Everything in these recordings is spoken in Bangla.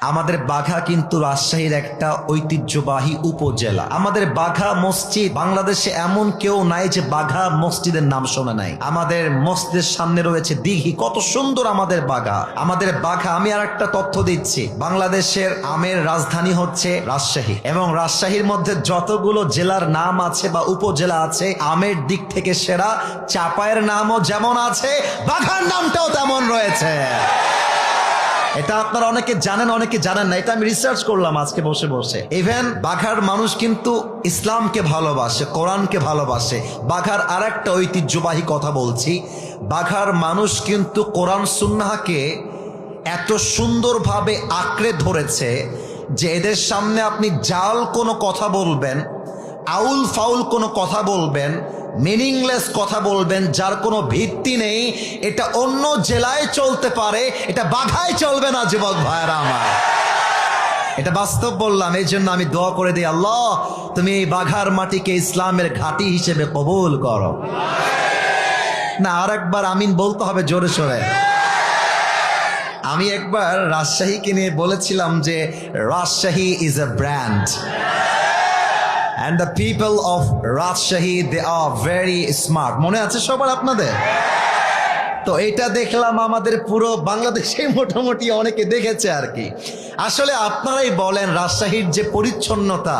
আমাদের বাঘা কিন্তু রাজশাহীর একটা ঐতিহ্যবাহী উপজেলা। আমাদের বাঘা মসজিদ বাংলাদেশে এমন কেউ নাই যে বাঘা মসজিদের নাম শোনে নাই। আমাদের মসজিদের সামনে রয়েছে দিঘি। কত সুন্দর আমাদের বাঘা। আমাদের বাঘা, আমি আর একটা তথ্য দিচ্ছি। বাংলাদেশের আমের রাজধানী হচ্ছে রাজশাহী এবং রাজশাহীর মধ্যে যতগুলো জেলার নাম আছে বা উপজেলা আছে, আমের দিক থেকে সেরা চাপায়ের নামও যেমন আছে, বাঘার নামটাও তেমন রয়েছে। এটা আপনারা অনেকে জানেন অনেকে জানেন না। এটা আমি রিসার্চ করলাম আজকে বসে বসে। ইভেন বাঘার মানুষ কিন্তু ইসলামকে ভালোবাসে, কোরআনকে ভালোবাসে। বাঘার আর একটা ঐতিহ্যবাহী কথা বলছি। বাঘার মানুষ কিন্তু কোরআন সুন্নাহকে এত সুন্দরভাবে আঁকড়ে ধরেছে যে এদের সামনে আপনি জাল কোনো কথা বলবেন, আউল ফাউল কোনো কথা বলবেন মিনিংলেস কথা বলবেন, যার কোনো ভিত্তি নেই। এটা অন্য জেলায় চলতে পারে, এটা বাঘায় চলবে না, যুবক ভাইরা আমার। এটা বাস্তব বললাম, এই জন্য আমি দোয়া করে দিই, আল্লাহ, তুমি এই বাঘার মাটিকে ইসলামের ঘাঁটি হিসেবে কবুল করো। না আর একবার আমিন বলতে হবে জোরে সোরে। আমি একবার রাজশাহীকে নিয়ে বলেছিলাম যে, Rajshahi is a brand and the people of Rajshahi they are very smart মনে আছে সবার আপনাদের? তো এটা দেখলাম আমাদের পুরো বাংলাদেশে মোটামুটি অনেকে দেখেছে আর কি। আসলে আপনারাই বলেন, রাজশাহীর যে পরিচ্ছন্নতা,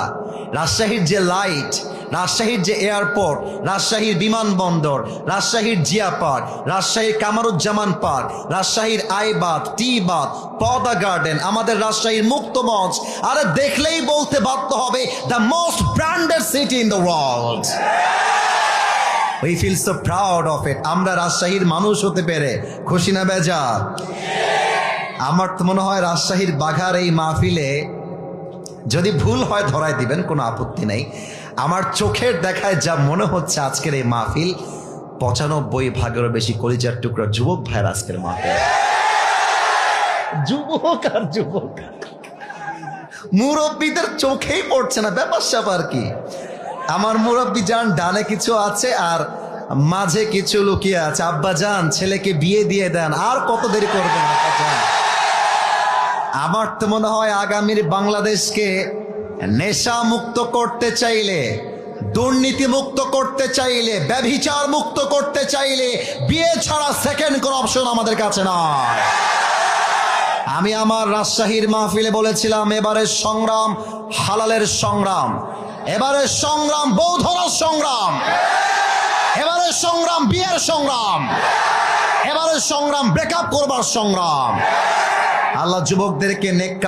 রাজশাহীর যে লাইট রাজশাহীর যে এয়ারপোর্ট, রাজশাহীর বিমানবন্দর, রাজশাহীর জিয়া পার্ক রাজশাহীর কামারুজ্জামান পার্ক, রাজশাহীর আইবাদ টি বাদ পদা গার্ডেন, আমাদের রাজশাহীর মুক্ত মঞ্চ, আরে দেখলেই বলতে বাধ্য হবে the most branded city in the world we feel so proud of it আমরা রাজশাহীর মানুষ হতে পেরে খুশি না বেজা আমার তো মনে হয় রাজশাহীর বাঘার এই মাহফিলে যদি ভুল হয় ধরাই দিবেন, কোনো আপত্তি নেই। আমার চোখের দেখায় যা মনে হচ্ছে আজকের এই মাহফিল, পঁচানব্বই ভাগেরও বেশি কলিজার টুকরা যুবক ভাইয়ের আজকের মাহফিল। যুবক আর যুবক। মুরব্বীদের চোখেই পড়ছে না, ব্যাপার স্যাপার কি? আমার মুরব্বী যান, ডানে কিছু আছে আর মাঝে কিছু লুকিয়ে আছে। আব্বা যান, ছেলেকে বিয়ে দিয়ে দেন, আর কত দেরি করবেন আমার তো মনে হয় আগামীর বাংলাদেশকে নেশা মুক্ত করতে চাইলে দুর্নীতি মুক্ত করতে চাইলে ব্যভিচার মুক্ত করতে চাইলে, বিয়ে ছাড়া সেকেন্ড কোন অপশন আমাদের কাছে নয় আমি আমার রাজশাহীর মাহফিলে বলেছিলাম এবারের সংগ্রাম হালালের সংগ্রাম। এবারের সংগ্রাম বৌদ্ধরার সংগ্রাম। এবারের সংগ্রাম বিয়ের সংগ্রাম। এবারের সংগ্রাম ব্রেকআপ করবার সংগ্রাম। আল্লাহ যুবকদেরকে নেক